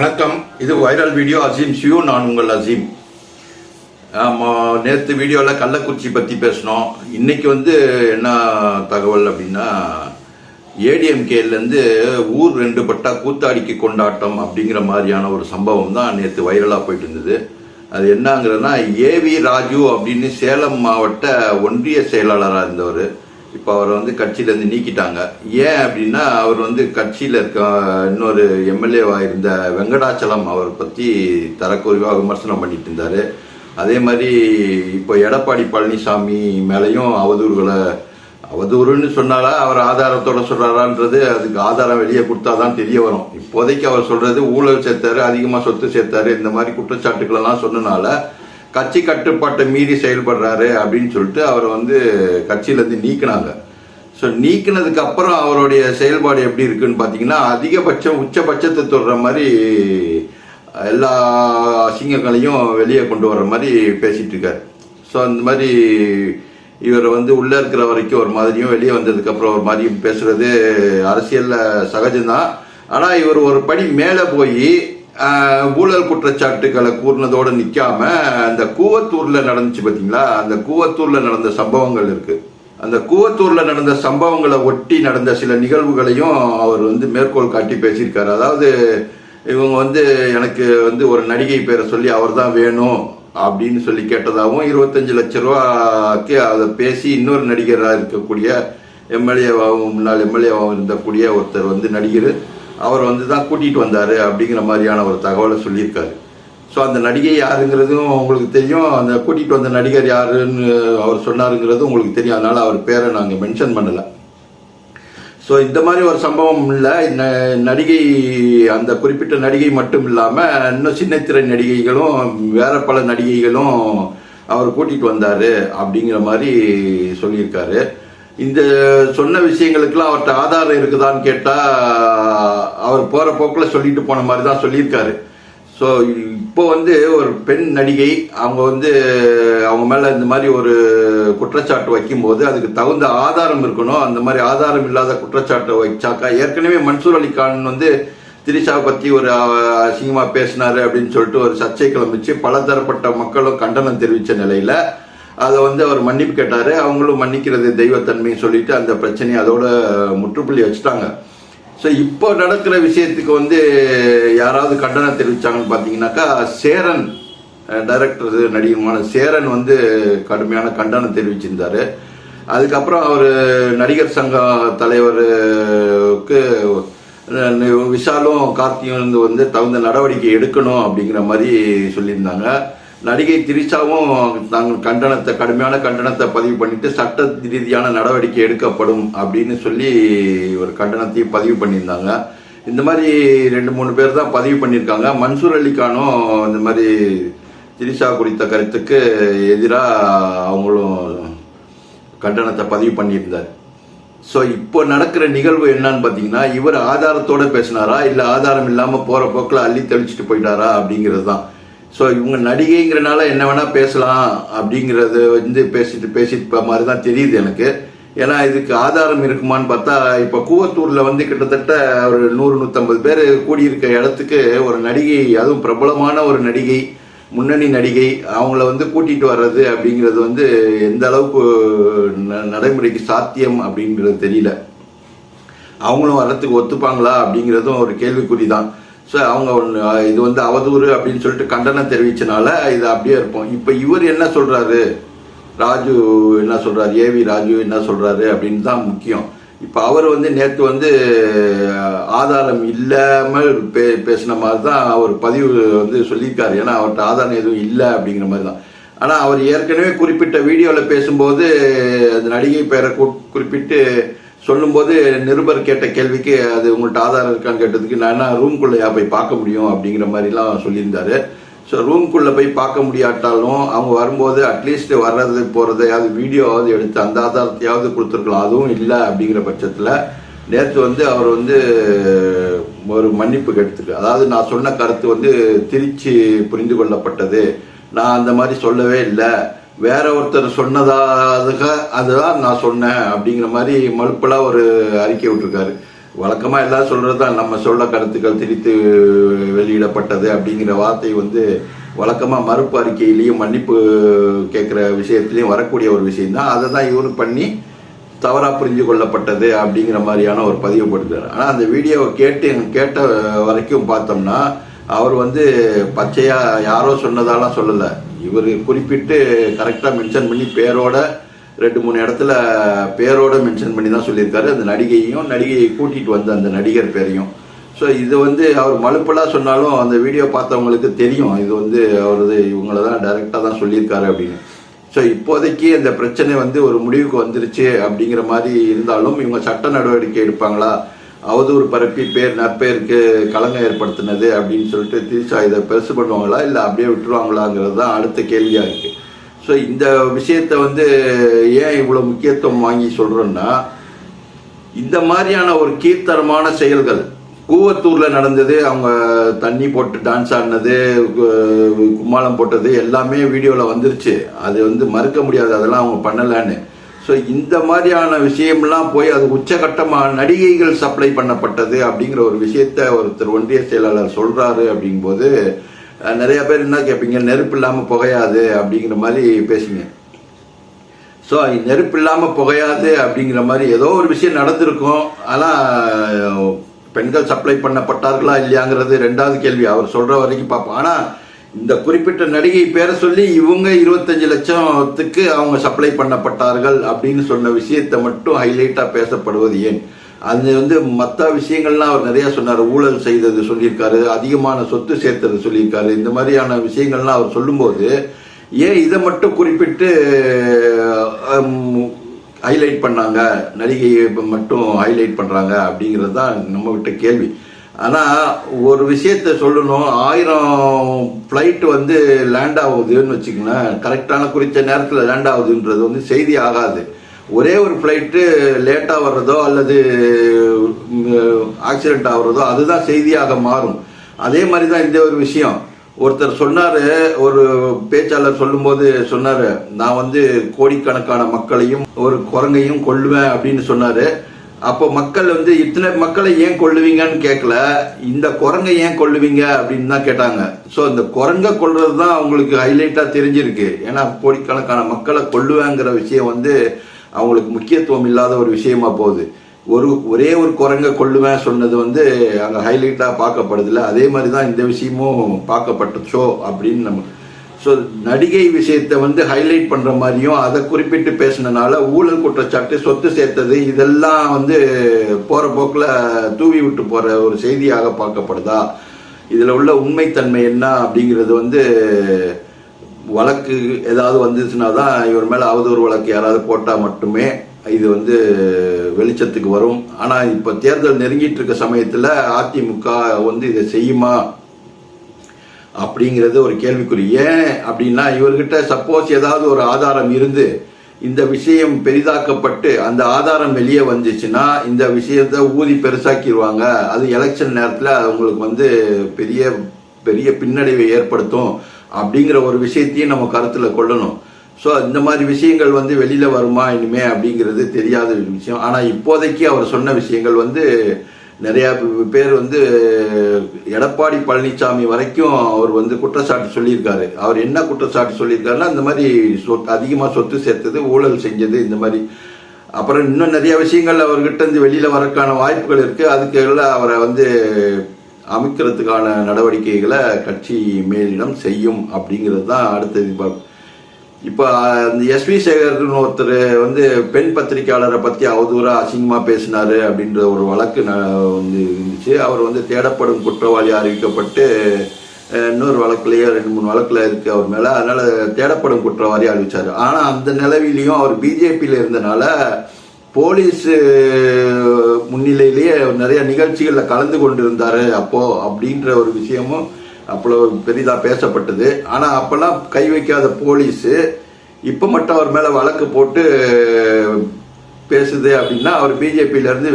வணக்கம். இது viral video Azeem. See you நான் உங்கள் அசீம். நேற்று வீடியோவில் கள்ளக்குறிச்சி பற்றி பேசினோம். இன்னைக்கு வந்து என்ன தகவல் அப்படின்னா ஏடிஎம்கேலேருந்து ஊர் ரெண்டு பட்டா கூத்தாடிக்கு கொண்டாட்டம் அப்படிங்கிற மாதிரியான ஒரு சம்பவம் தான் நேற்று வைரலாக போயிட்டு இருந்தது. அது என்னங்கிறதுனா ஏவி ராஜு அப்படின்னு சேலம் மாவட்ட ஒன்றிய செயலாளராக இருந்தவர். இப்போ அவரை வந்து கட்சியிலேருந்து நீக்கிட்டாங்க. ஏன் அப்படின்னா அவர் வந்து கட்சியில் இருக்க இன்னொரு எம்எல்ஏவாக இருந்த வெங்கடாச்சலம் அவரை பற்றி தரக்குறைவாக விமர்சனம் பண்ணிட்டு இருந்தார். அதே மாதிரி இப்போ எடப்பாடி பழனிசாமி மேலேயும் அவதூறுகளை அவதூறுன்னு சொன்னாலா அவர் ஆதாரத்தோட சொல்றாரான்றது அதுக்கு ஆதாரம் வெளியே கொடுத்தா தான் தெரிய வரும். இப்போதைக்கு அவர் சொல்றது ஊழல் சேர்த்தாரு அதிகமாக சொத்து சேர்த்தாரு இந்த மாதிரி குற்றச்சாட்டுகளெல்லாம் சொன்னனால கட்சி கட்டுப்பாட்டை மீறி செயல்படுறாரு அப்படின்னு சொல்லிட்டு அவரை வந்து கட்சியிலேருந்து நீக்கினாங்க. ஸோ நீக்கினதுக்கு அப்புறம் அவருடைய செயல்பாடு எப்படி இருக்குன்னு பார்த்தீங்கன்னா அதிகபட்சம் உச்சபட்சத்தை தொடுற மாதிரி எல்லா அசிங்கங்களையும் வெளியே கொண்டு வர்ற மாதிரி பேசிட்டு இருக்காரு. ஸோ அந்த மாதிரி இவர் வந்து உள்ள இருக்கிற வரைக்கும் ஒரு மாதிரியும் வெளியே வந்ததுக்கு அப்புறம் ஒரு மாதிரியும் பேசுறது அரசியல்ல சகஜம்தான். ஆனால் இவர் ஒரு படி மேலே போய் ஊழல் குற்றச்சாட்டுகளை கூறினதோடு நிற்காம அந்த கூவத்தூரில் நடந்துச்சு பார்த்தீங்களா அந்த கூவத்தூரில் நடந்த சம்பவங்கள் இருக்கு. அந்த கூவத்தூரில் நடந்த சம்பவங்களை ஒட்டி நடந்த சில நிகழ்வுகளையும் அவர் வந்து மேற்கோள் காட்டி பேசியிருக்காரு. அதாவது இவங்க வந்து எனக்கு வந்து ஒரு நடிகை பேரை சொல்லி அவர் தான் வேணும் அப்படின்னு சொல்லி கேட்டதாகவும் இருபத்தஞ்சு லட்ச ரூபாக்கு அதை பேசி இன்னொரு நடிகராக இருக்கக்கூடிய எம்எல்ஏவாகவும் முன்னாள் எம்எல்ஏவாகவும் இருந்தக்கூடிய ஒருத்தர் வந்து நடிகர். அவர் வந்து தான் கூட்டிகிட்டு வந்தார் அப்படிங்கிற மாதிரியான ஒரு தகவலை சொல்லியிருக்காரு. ஸோ அந்த நடிகை யாருங்கிறதும் உங்களுக்கு தெரியும். அந்த கூட்டிகிட்டு வந்த நடிகர் யாருன்னு அவர் சொன்னாருங்கிறதும் உங்களுக்கு தெரியும். அதனால் அவர் பேரை நாங்கள் மென்ஷன் பண்ணலை. ஸோ இந்த மாதிரி ஒரு சம்பவம் இல்லை. நடிகை அந்த குறிப்பிட்ட நடிகை மட்டும் இல்லாமல் இன்னும் சின்னத்திரை நடிகைகளும் வேற பல நடிகைகளும் அவர் கூட்டிகிட்டு வந்தார் அப்படிங்கிற மாதிரி சொல்லியிருக்காரு. இந்த சொன்ன விஷயங்களுக்கெல்லாம் அவர்கிட்ட ஆதாரம் இருக்குதான்னு கேட்டால் அவர் போகிற போக்கில் சொல்லிட்டு போன மாதிரி தான் சொல்லியிருக்காரு. ஸோ இப்போ வந்து ஒரு பெண் நடிகை அவங்க வந்து அவங்க மேலே இந்த மாதிரி ஒரு குற்றச்சாட்டு வைக்கும்போது அதுக்கு தகுந்த ஆதாரம் இருக்கணும். அந்த மாதிரி ஆதாரம் இல்லாத குற்றச்சாட்டை வச்சாக்கா ஏற்கனவே மன்சூர் அலி கான் வந்து திரிஷாவை பற்றி ஒரு அசிங்கமாக பேசினார் அப்படின்னு சொல்லிட்டு ஒரு சர்ச்சை கிளம்பிச்சு பலதரப்பட்ட மக்களும் கண்டனம் தெரிவித்த நிலையில் அதை வந்து அவர் மன்னிப்பு கேட்டார். அவங்களும் மன்னிக்கிறது தெய்வத்தன்மைன்னு சொல்லிட்டு அந்த பிரச்சனையை அதோட முற்றுப்புள்ளி வச்சுட்டாங்க. ஸோ இப்போ நடக்கிற விஷயத்துக்கு வந்து யாராவது கண்டனம் தெரிவித்தாங்கன்னு பார்த்தீங்கன்னாக்கா சேரன் டைரக்டர் நடிகருமான சேரன் வந்து கடுமையான கண்டனம் தெரிவிச்சிருந்தார். அதுக்கப்புறம் அவர் நடிகர் சங்க தலைவருக்கு விஷாலும் கார்த்தியும் வந்து தகுந்த நடவடிக்கை எடுக்கணும் அப்படிங்கிற மாதிரி சொல்லியிருந்தாங்க. நடிகை திரிஷாவும் நாங்கள் கண்டனத்தை கடுமையான கண்டனத்தை பதிவு பண்ணிட்டு சட்ட ரீதியான நடவடிக்கை எடுக்கப்படும் அப்படின்னு சொல்லி ஒரு கண்டனத்தையும் பதிவு பண்ணியிருந்தாங்க. இந்த மாதிரி ரெண்டு மூணு பேர் தான் பதிவு பண்ணியிருக்காங்க. மன்சூர் அலிகானும் இந்த மாதிரி திரிஷா குறித்த கருத்துக்கு எதிராக அவங்களும் கண்டனத்தை பதிவு பண்ணியிருந்தார். ஸோ இப்போ நடக்கிற நிகழ்வு என்னன்னு பார்த்தீங்கன்னா இவர் ஆதாரத்தோட பேசினாரா? இல்லை ஆதாரம் இல்லாமல் போகிற போக்கில் அள்ளி தெளிச்சிட்டு போயிட்டாரா அப்படிங்கிறது தான். ஸோ இவங்க நடிகைங்கிறனால என்ன வேணால் பேசலாம் அப்படிங்கிறத வந்து பேசிட்டு பேசிட்டு மாதிரி தான் தெரியுது எனக்கு. ஏன்னா இதுக்கு ஆதாரம் இருக்குமான்னு பார்த்தா இப்போ கூவத்தூரில் வந்து கிட்டத்தட்ட ஒரு நூறு நூற்றம்பது பேர் கூடியிருக்க இடத்துக்கு ஒரு நடிகை அதுவும் பிரபலமான ஒரு நடிகை முன்னணி நடிகை அவங்கள வந்து கூட்டிகிட்டு வர்றது அப்படிங்கிறது வந்து எந்த அளவுக்கு நடைமுறைக்கு சாத்தியம் அப்படிங்கிறது தெரியல. அவங்களும் வர்றதுக்கு ஒத்துப்பாங்களா அப்படிங்கிறதும் ஒரு கேள்விக்குறி தான் ஸோ அவங்க ஒன்று இது வந்து அவதூறு அப்படின்னு சொல்லிட்டு கண்டனம் தெரிவிச்சனால இது அப்படியே இருப்போம். இப்போ இவர் என்ன சொல்கிறாரு ராஜு என்ன சொல்கிறாரு ஏவி ராஜு என்ன சொல்கிறாரு அப்படின்னு தான் முக்கியம். இப்போ அவர் வந்து நேற்று வந்து ஆதாரம் இல்லாமல் பே பேசின மாதிரி தான் அவர் பதிவு வந்து சொல்லியிருக்காரு. ஏன்னா அவர்கிட்ட ஆதாரம் எதுவும் இல்லை அப்படிங்கிற மாதிரி தான். ஆனால் அவர் ஏற்கனவே குறிப்பிட்ட வீடியோவில் பேசும்போது அந்த நடிகை பேரை குறிப்பிட்டு சொல்லும்போது நிருபர் கேட்ட கேள்விக்கு அது உங்கள்கிட்ட ஆதாரம் இருக்கான்னு கேட்டதுக்கு நான் என்ன ரூம்குள்ளே போய் பார்க்க முடியும் அப்படிங்கிற மாதிரிலாம் சொல்லியிருந்தாரு. ஸோ ரூம்குள்ளே போய் பார்க்க முடியாட்டாலும் அவங்க வரும்போது அட்லீஸ்ட் வர்றது போகிறதையாவது வீடியோவாவது எடுத்து அந்த ஆதாரத்தையாவது கொடுத்துருக்கலாம். அதுவும் இல்லை அப்படிங்கிற பட்சத்தில் நேற்று வந்து அவர் வந்து ஒரு மன்னிப்பு கெடுத்துருக்கு அதாவது நான் சொன்ன கருத்து வந்து திருச்சி புரிந்து கொள்ளப்பட்டது. நான் அந்த மாதிரி சொல்லவே இல்லை. வேற ஒருத்தர் சொன்னதாக அதுதான் நான் சொன்னேன் அப்படிங்கிற மாதிரி மழுப்பெல்லாம் ஒரு அறிக்கை விட்டுருக்காரு. வழக்கமாக எல்லாம் சொல்கிறது தான் நம்ம சொல்ல கருத்துக்கள் திரித்து வெளியிடப்பட்டது அப்படிங்கிற வார்த்தை வந்து வழக்கமாக மறுப்பு அறிக்கையிலையும் மன்னிப்பு கேட்குற விஷயத்துலையும் வரக்கூடிய ஒரு விஷயம் தான் அதை தான் இவரு பண்ணி தவறாக புரிஞ்சு கொள்ளப்பட்டது அப்படிங்கிற மாதிரியான ஒரு பதிவு ஆனால் அந்த வீடியோவை கேட்டு கேட்ட வரைக்கும் பார்த்தோம்னா அவர் வந்து பச்சையாக யாரோ சொன்னதாலாம் சொல்லலை. இவர் குறிப்பிட்டு கரெக்டாக மென்ஷன் பண்ணி பேரோட ரெண்டு மூணு இடத்துல பேரோட மென்ஷன் பண்ணி தான் சொல்லியிருக்காரு. அந்த நடிகையையும் நடிகையை கூட்டிகிட்டு வந்த அந்த நடிகர் பேரையும். ஸோ இது வந்து அவர் மலுப்பெல்லாம் சொன்னாலும் அந்த வீடியோ பார்த்தவங்களுக்கு தெரியும். இது வந்து அவரது இவங்கள தான் டைரெக்டாக தான் சொல்லியிருக்காரு அப்படின்னு. ஸோ இப்போதைக்கு அந்த பிரச்சனை வந்து ஒரு முடிவுக்கு வந்துருச்சு அப்படிங்கிற மாதிரி இருந்தாலும் இவங்க சட்ட நடவடிக்கை எடுப்பாங்களா? அவதூறு பரப்பி பேர் நற்பெயருக்கு களங்கம் ஏற்படுத்தினது அப்படின்னு சொல்லிட்டு திருச்சா இதை பெருசு பண்ணுவாங்களா? இல்லை அப்படியே விட்டுருவாங்களாங்கிறது தான் அடுத்த கேள்வியாக இருக்குது ஸோ இந்த விஷயத்தை வந்து ஏன் இவ்வளோ முக்கியத்துவம் வாங்கி சொல்கிறோன்னா இந்த மாதிரியான ஒரு கீர்த்தனமான செயல்கள் கூவத்தூரில் நடந்தது அவங்க தண்ணி போட்டு டான்ஸ் ஆடினது கும்மாளம் போட்டது எல்லாமே வீடியோவில் வந்துருச்சு. அது வந்து மறுக்க முடியாது அதெல்லாம் அவங்க பண்ணலான்னு. ஸோ இந்த மாதிரியான விஷயம்லாம் போய் அது உச்சகட்டமாக நடிகைகள் சப்ளை பண்ணப்பட்டது அப்படிங்கிற ஒரு விஷயத்த ஒருத்தர் ஒன்றிய செயலாளர் சொல்கிறாரு அப்படிங்கும்போது நிறைய பேர் என்ன கேட்பீங்க நெருப்பு இல்லாமல் புகையாது அப்படிங்கிற மாதிரி பேசுங்க. ஸோ நெருப்பு இல்லாமல் புகையாது அப்படிங்கிற மாதிரி ஏதோ ஒரு விஷயம் நடந்திருக்கும். ஆனால் பெண்கள் சப்ளை பண்ணப்பட்டார்களா இல்லையாங்கிறது ரெண்டாவது கேள்வி. அவர் சொல்கிற வரைக்கும் பார்ப்போம். ஆனால் இந்த குறிப்பிட்ட நடிகை பேரை சொல்லி இவங்க இருபத்தஞ்சு லட்சத்துக்கு அவங்க சப்ளை பண்ணப்பட்டார்கள் அப்படின்னு சொன்ன விஷயத்தை மட்டும் ஹைலைட்டாக பேசப்படுவது ஏன்? அது வந்து மற்ற விஷயங்கள்லாம் அவர் நிறைய சொன்னார். ஊழல் செய்தது சொல்லியிருக்காரு. அதிகமான சொத்து சேர்த்தது சொல்லியிருக்காரு. இந்த மாதிரியான விஷயங்கள்லாம் அவர் சொல்லும்போது ஏன் இதை மட்டும் குறிப்பிட்டு ஹைலைட் பண்ணாங்க? நடிகையை மட்டும் ஹைலைட் பண்ணுறாங்க அப்படிங்கிறது தான் நம்மகிட்ட கேள்வி. ஆனால் ஒரு விஷயத்த சொல்லணும். ஆயிரம் ஃப்ளைட் வந்து லேண்ட் ஆகுதுன்னு வச்சுக்கோங்களேன். கரெக்டான குறித்த நேரத்தில் லேண்ட் ஆகுதுன்றது வந்து செய்தி ஆகாது. ஒரே ஒரு ஃப்ளைட்டு லேட்டாக வர்றதோ அல்லது ஆக்சிடென்ட் ஆகுறதோ அதுதான் செய்தியாக மாறும். அதே மாதிரி தான் இந்த ஒரு விஷயம். ஒருத்தர் சொன்னார் ஒரு பேச்சாளர் சொல்லும்போது சொன்னார் நான் வந்து கோடிக்கணக்கான மக்களையும் ஒரு குரங்கையும் கொள்ளுவேன் அப்படின்னு சொன்னார். அப்போ மக்கள் வந்து இத்தனை மக்களை ஏன் கொள்ளுவீங்கன்னு கேட்கல இந்த குரங்கை ஏன் கொள்ளுவீங்க அப்படின்னு தான் கேட்டாங்க. ஸோ இந்த குரங்கை கொல்றது தான் அவங்களுக்கு ஹைலைட்டாக தெரிஞ்சிருக்கு. ஏன்னா கோடிக்கணக்கான மக்களை கொள்ளுவேங்கிற விஷயம் வந்து அவங்களுக்கு முக்கியத்துவம் இல்லாத ஒரு விஷயமா போகுது. ஒரு ஒரே ஒரு குரங்கை கொள்ளுவேன் சொன்னது வந்து அங்கே ஹைலைட்டாக பார்க்கப்படுதில்ல அதே மாதிரி தான் இந்த விஷயமும் பார்க்கப்பட்டுச்சோ அப்படின்னு நமக்கு ஸோ நடிகை விஷயத்தை வந்து ஹைலைட் பண்ணுற மாதிரியும் அதை குறிப்பிட்டு பேசினனால ஊழல் குற்றச்சாட்டு சொத்து சேர்த்தது இதெல்லாம் வந்து போகிற போக்கில் தூவி விட்டு போகிற ஒரு செய்தியாக பார்க்கப்படுதா? இதில் உள்ள உண்மைத்தன்மை என்ன அப்படிங்கிறது வந்து வழக்கு ஏதாவது வந்துச்சுன்னா தான் இவர் மேலே அவதூறு வழக்கு யாராவது போட்டால் மட்டுமே இது வந்து வெளிச்சத்துக்கு வரும். ஆனால் இப்போ தேர்தல் நெருங்கிட்டு இருக்க சமயத்தில் அதிமுக வந்து இதை செய்யுமா அப்படிங்கிறது ஒரு கேள்விக்குறி. ஏன் அப்படின்னா இவர்கிட்ட சப்போஸ் ஏதாவது ஒரு ஆதாரம் இருந்து இந்த விஷயம் பெரிதாக்கப்பட்டு அந்த ஆதாரம் வெளியே வந்துச்சுன்னா இந்த விஷயத்தை ஊதி பெருசாக்கிடுவாங்க அது எலெக்ஷன் நேரத்தில் அவங்களுக்கு வந்து பெரிய பெரிய பின்னடைவை ஏற்படுத்தும் அப்படிங்கிற ஒரு விஷயத்தையும் நம்ம கருத்தில் கொள்ளணும். ஸோ இந்த மாதிரி விஷயங்கள் வந்து வெளியில் வருமா இனிமே அப்படிங்கிறது தெரியாத ஒரு விஷயம். ஆனால் இப்போதைக்கு அவர் சொன்ன விஷயங்கள் வந்து நிறையா பேர் வந்து எடப்பாடி பழனிசாமி வரைக்கும் அவர் வந்து குற்றச்சாட்டு சொல்லியிருக்காரு. அவர் என்ன குற்றச்சாட்டு சொல்லியிருக்காருன்னா இந்த மாதிரி சொத்து அதிகமாக சொத்து சேர்த்தது ஊழல் செஞ்சது இந்த மாதிரி. அப்புறம் இன்னும் நிறைய விஷயங்கள் அவர்கிட்ட இருந்து வெளியில் வரக்கான வாய்ப்புகள் இருக்குது அதுக்கு அவரை வந்து அமைக்கிறதுக்கான நடவடிக்கைகளை கட்சி மேலிடம் செய்யும் அப்படிங்கிறது தான் அடுத்த எதிர்பார்ப்பு. இப்போ அந்த எஸ்வி சேகர்னு ஒருத்தர் வந்து பெண் பத்திரிக்கையாளரை பற்றி அவதூறாக அசிங்கமாக பேசினாரு அப்படின்ற ஒரு வழக்கு வந்து இருந்துச்சு. அவர் வந்து தேடப்படும் குற்றவாளி அறிவிக்கப்பட்டு இன்னொரு வழக்குலேயோ ரெண்டு மூணு வழக்குல இருக்குது அவர் மேலே. அதனால் தேடப்படும் குற்றவாளி அறிவிச்சாரு. ஆனால் அந்த நிலவிலையும் அவர் பிஜேபியில் இருந்தனால போலீஸ் முன்னிலையிலேயே நிறைய நிகழ்ச்சிகளில் கலந்து கொண்டிருந்தாரு அப்போது அப்படின்ற ஒரு விஷயமும் அவ்வளோ பெரிதா பேசப்பட்டது. ஆனா அப்பெல்லாம் கை வைக்காத போலீஸ் இப்ப மட்டும் அவர் மேல வழக்கு போட்டு பேசுது அப்படின்னா அவர் பிஜேபியில இருந்து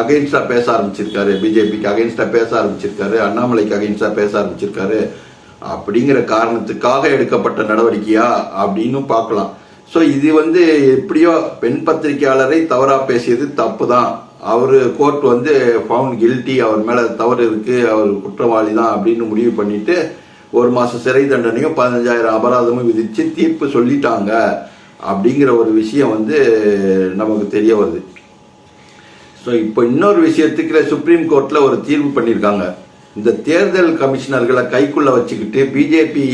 அகைன்ஸ்டா பேச ஆரம்பிச்சிருக்காரு. பிஜேபிக்கு அகைன்ஸ்டா பேச ஆரம்பிச்சிருக்காரு. அண்ணாமலைக்கு அகைன்ஸ்டா பேச ஆரம்பிச்சிருக்காரு. அப்படிங்கிற காரணத்துக்காக எடுக்கப்பட்ட நடவடிக்கையா? அப்படின்னு பார்க்கலாம். ஸோ இது வந்து எப்படியோ பெண் பத்திரிகையாளரை தவறா பேசியது தப்பு தான் அவர் கோர்ட் வந்து ஃபவுண்ட் கில்ட்டி அவர் மேலே தவறு இருக்குது அவர் குற்றவாளி தான் அப்படின்னு முடிவு பண்ணிவிட்டு ஒரு மாதம் சிறை தண்டனையும் பதினஞ்சாயிரம் அபராதமும் விதித்து தீர்ப்பு சொல்லிட்டாங்க. அப்படிங்கிற ஒரு விஷயம் வந்து நமக்கு தெரிய வருது. ஸோ இப்போ இன்னொரு விஷயத்துக்கு சுப்ரீம் கோர்ட்டில் ஒரு தீர்வு பண்ணியிருக்காங்க. இந்த தேர்தல் கமிஷனர்களை கைக்குள்ள வச்சுக்கிட்டு பிஜேபி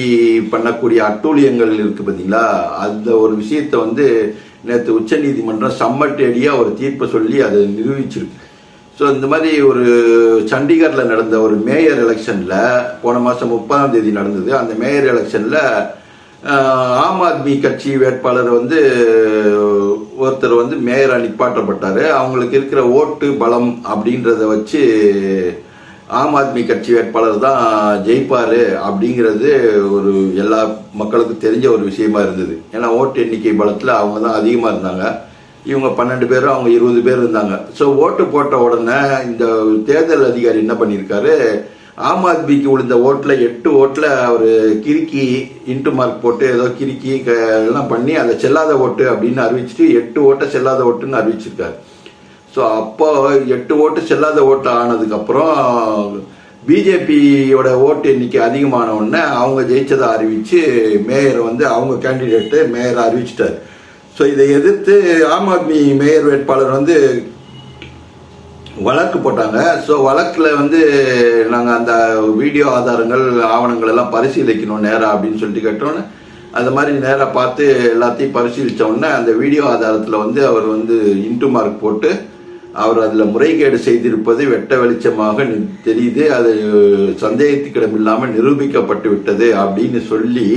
பண்ணக்கூடிய அட்டூழியங்கள் இருக்கு பார்த்தீங்களா அந்த ஒரு விஷயத்தை வந்து நேற்று உச்சநீதிமன்றம் சம்மட்டேடியாக ஒரு தீர்ப்பை சொல்லி அதை நிரூபிச்சிருக்கு. ஸோ இந்த மாதிரி ஒரு சண்டிகரில் நடந்த ஒரு மேயர் எலெக்ஷனில் போன மாதம் முப்பதாம் தேதி நடந்தது. அந்த மேயர் எலெக்ஷனில் ஆம் ஆத்மி கட்சி வேட்பாளர் வந்து ஒருத்தர் வந்து மேயராக நிப்பாட்டப்பட்டார். அவங்களுக்கு இருக்கிற ஓட்டு பலம் அப்படின்றத வச்சு ஆம் ஆத்மி கட்சி வேட்பாளர் தான் ஜெயிப்பார் அப்படிங்கிறது ஒரு எல்லா மக்களுக்கும் தெரிஞ்ச ஒரு விஷயமா இருந்தது. ஏன்னா ஓட்டு எண்ணிக்கை பலத்தில் அவங்க தான் அதிகமாக இருந்தாங்க. இவங்க பன்னெண்டு பேரும் அவங்க இருபது பேர் இருந்தாங்க. ஸோ ஓட்டு போட்ட உடனே இந்த தேர்தல் அதிகாரி என்ன பண்ணியிருக்காரு? ஆம் ஆத்மிக்கு விழுந்த ஓட்டில் எட்டு ஓட்டில் அவர் கிறுக்கி இன்ட்டு மார்க் போட்டு ஏதோ கிறுக்கி க- எல்லாம் பண்ணி அதை செல்லாத ஓட்டு அப்படின்னு அறிவிச்சிட்டு எட்டு ஓட்டை செல்லாத ஓட்டுன்னு அறிவிச்சிருக்காரு. ஸோ அப்போ எட்டு ஓட்டு செல்லாத ஓட்டு ஆனதுக்கப்புறம் பிஜேபியோட ஓட்டு எண்ணிக்கை அதிகமான உடனே அவங்க ஜெயிச்சதை அறிவித்து மேயர் வந்து அவங்க கேண்டிடேட்டு மேயரை அறிவிச்சிட்டார். ஸோ இதை எதிர்த்து ஆம் ஆத்மி மேயர் வேட்பாளர் வந்து வழக்கு போட்டாங்க. ஸோ வழக்கில் வந்து நாங்கள் அந்த வீடியோ ஆதாரங்கள் ஆவணங்கள் எல்லாம் பரிசீலிக்கணும் நேராக அப்படின்னு சொல்லிட்டு கேட்டோன்னே அந்த மாதிரி நேராக பார்த்து எல்லாத்தையும் பரிசீலித்த உடனே அந்த வீடியோ ஆதாரத்தில் வந்து அவர் வந்து இன்ட்டு மார்க் போட்டு அவர் அதில் முறைகேடு செய்திருப்பது வெட்ட வெளிச்சமாக தெரியுது. அது சந்தேகத்துக்கிடமில்லாமல் நிரூபிக்கப்பட்டு விட்டது அப்படின்னு சொல்லி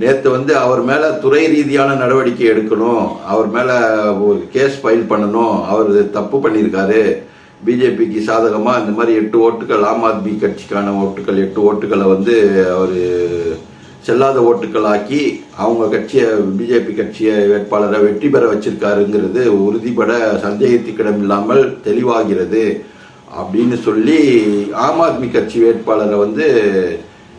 நேற்று வந்து அவர் மேலே துறை ரீதியான நடவடிக்கை எடுக்கணும். அவர் மேலே ஒரு கேஸ் ஃபைல் பண்ணணும். அவர் தப்பு பண்ணியிருக்காரு. பிஜேபிக்கு சாதகமாக இந்த மாதிரி எட்டு ஓட்டுகள் ஆம் ஆத்மி கட்சிக்கான ஓட்டுகள் எட்டு ஓட்டுகளை வந்து அவர் செல்லாத ஓட்டுக்களாக்கி அவங்க கட்சியை பிஜேபி கட்சியை வேட்பாளரை வெற்றி பெற வச்சிருக்காருங்கிறது உறுதிபட சந்தேகத்துக்கிடம் இல்லாமல் தெளிவாகிறது அப்படின்னு சொல்லி ஆம் ஆத்மி கட்சி வேட்பாளரை வந்து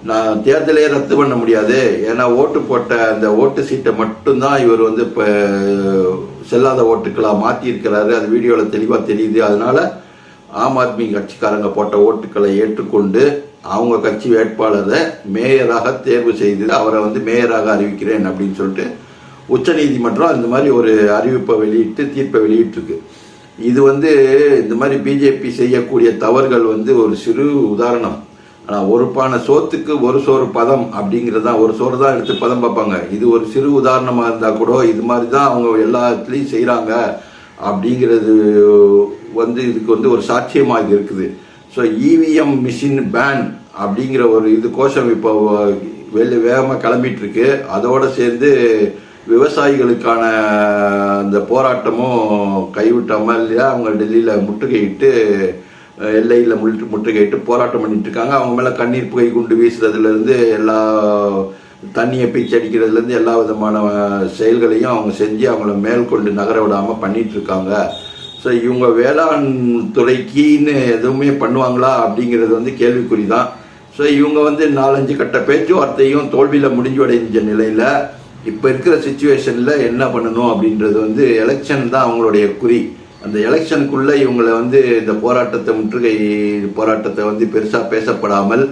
நான் தேர்தலே ரத்து பண்ண முடியாது. ஏன்னா ஓட்டு போட்ட அந்த ஓட்டு சீட்டை மட்டும்தான் இவர் வந்து இப்போ செல்லாத ஓட்டுக்களாக மாற்றியிருக்கிறாரு அது வீடியோவில் தெளிவாக தெரியுது. அதனால ஆம் ஆத்மி கட்சிக்காரங்க போட்ட ஓட்டுக்களை ஏற்றுக்கொண்டு அவங்க கட்சி வேட்பாளரை மேயராக தேர்வு செய்து அவரை வந்து மேயராக அறிவிக்கிறேன் அப்படின்னு சொல்லிட்டு உச்சநீதிமன்றம் இந்த மாதிரி ஒரு அறிவிப்பை வெளியிட்டு தீர்ப்பை வெளியிட்டிருக்கு. இது வந்து இந்த மாதிரி பிஜேபி செய்யக்கூடிய தவறுகள் வந்து ஒரு சிறு உதாரணம். ஆனால் ஒரு பானை சோத்துக்கு ஒரு சோறு பதம் அப்படிங்கிறது தான் ஒரு சோறு தான் எடுத்து பதம் பார்ப்பாங்க. இது ஒரு சிறு உதாரணமாக இருந்தால் கூட இது மாதிரி தான் அவங்க எல்லாத்துலேயும் செய்கிறாங்க அப்படிங்கிறது வந்து இதுக்கு வந்து ஒரு சாட்சியமாக இது இருக்குது. ஸோ இவிஎம் மிஷின் பேன் அப்படிங்கிற ஒரு இது கோஷம் இப்போ வெளி வேகமாக கிளம்பிட்டு இருக்கு சேர்ந்து விவசாயிகளுக்கான அந்த போராட்டமும் கைவிட்டாமல் இல்லையா அவங்க டெல்லியில் முற்றுகையிட்டு எல்லையில் முட்டு முற்றுகையிட்டு போராட்டம் பண்ணிட்டு இருக்காங்க அவங்க மேலே கண்ணீர் புகை குண்டு வீசுறதுலேருந்து எல்லா தண்ணியை பீச்சு அடிக்கிறதுலேருந்து எல்லா விதமான செயல்களையும் அவங்க செஞ்சு அவங்கள மேற்கொண்டு நகர விடாமல் பண்ணிட்டு இருக்காங்க ஸோ இவங்க வேளாண் துறைக்குன்னு எதுவுமே பண்ணுவாங்களா அப்படிங்கிறது வந்து கேள்விக்குறி தான் ஸோ இவங்க வந்து நாலஞ்சு கட்ட பேச்சுவார்த்தையும் தோல்வியில் முடிஞ்சடைஞ்ச நிலையில் இப்போ இருக்கிற சுச்சுவேஷனில் என்ன பண்ணணும் அப்படின்றது வந்து எலெக்ஷன் தான் அவங்களுடைய குறி. அந்த எலெக்ஷனுக்குள்ளே இவங்களை வந்து இந்த போராட்டத்தை முற்றுகை போராட்டத்தை வந்து பெருசாக பேசப்படாமல்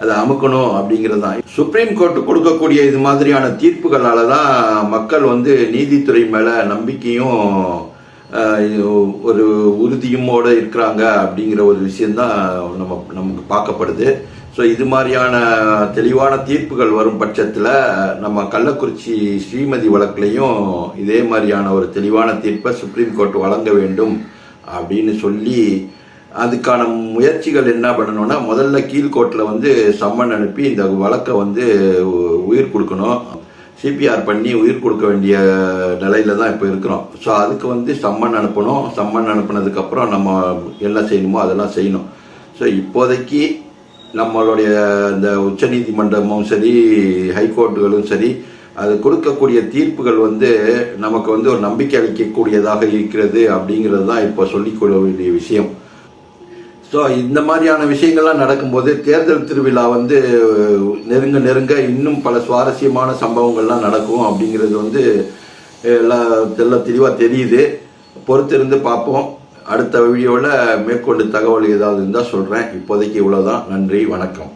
அதை அமுக்கணும் அப்படிங்கிறது தான் சுப்ரீம் கோர்ட் கொடுக்கக்கூடிய இது மாதிரியான தீர்ப்புகளால தான் மக்கள் வந்து நீதித்துறை மேலே நம்பிக்கையும் ஒரு உறுதியுமோடு இருக்கிறாங்க அப்படிங்கிற ஒரு விஷயந்தான் நம்ம நமக்கு பார்க்கப்படுது. ஸோ இது மாதிரியான தெளிவான தீர்ப்புகள் வரும் பட்சத்தில் நம்ம கள்ளக்குறிச்சி ஸ்ரீமதி வழக்குலையும் இதே மாதிரியான ஒரு தெளிவான தீர்ப்பை சுப்ரீம் கோர்ட் வழங்க வேண்டும் அப்படின்னு சொல்லி அதுக்கான முயற்சிகள் என்ன பண்ணணும்னா முதல்ல கீழ்கோர்ட்டில் வந்து சம்மன் அனுப்பி இந்த வழக்கை வந்து உயிர் கொடுக்கணும். சிபிஆர் பண்ணி உயிர் கொடுக்க வேண்டிய நிலையில தான் இப்போ இருக்கிறோம். ஸோ அதுக்கு வந்து சம்மன் அனுப்பணும். சம்மன் அனுப்புனதுக்கப்புறம் நம்ம என்ன செய்யணுமோ அதெல்லாம் செய்யணும். ஸோ இப்போதைக்கு நம்மளுடைய இந்த உச்சநீதிமன்றமும் சரி ஹைகோர்ட்டுகளும் சரி அது கொடுக்கக்கூடிய தீர்ப்புகள் வந்து நமக்கு வந்து ஒரு நம்பிக்கை அளிக்கக்கூடியதாக இருக்கிறது அப்படிங்கிறது தான் இப்போ சொல்லிக்கொள்ள வேண்டிய விஷயம். ஸோ இந்த மாதிரியான விஷயங்கள்லாம் நடக்கும்போது தேர்தல் திருவிழா வந்து நெருங்க நெருங்க இன்னும் பல சுவாரஸ்யமான சம்பவங்கள்லாம் நடக்கும் அப்படிங்கிறது வந்து எல்லாம் தெல்ல தெளிவாக தெரியுது. பொறுத்திருந்து பார்ப்போம். அடுத்த வீடியோவில் மேற்கொண்டு தகவல் ஏதாவது இருந்தால் சொல்கிறேன் இப்போதைக்கு இவ்வளோதான் நன்றி வணக்கம்.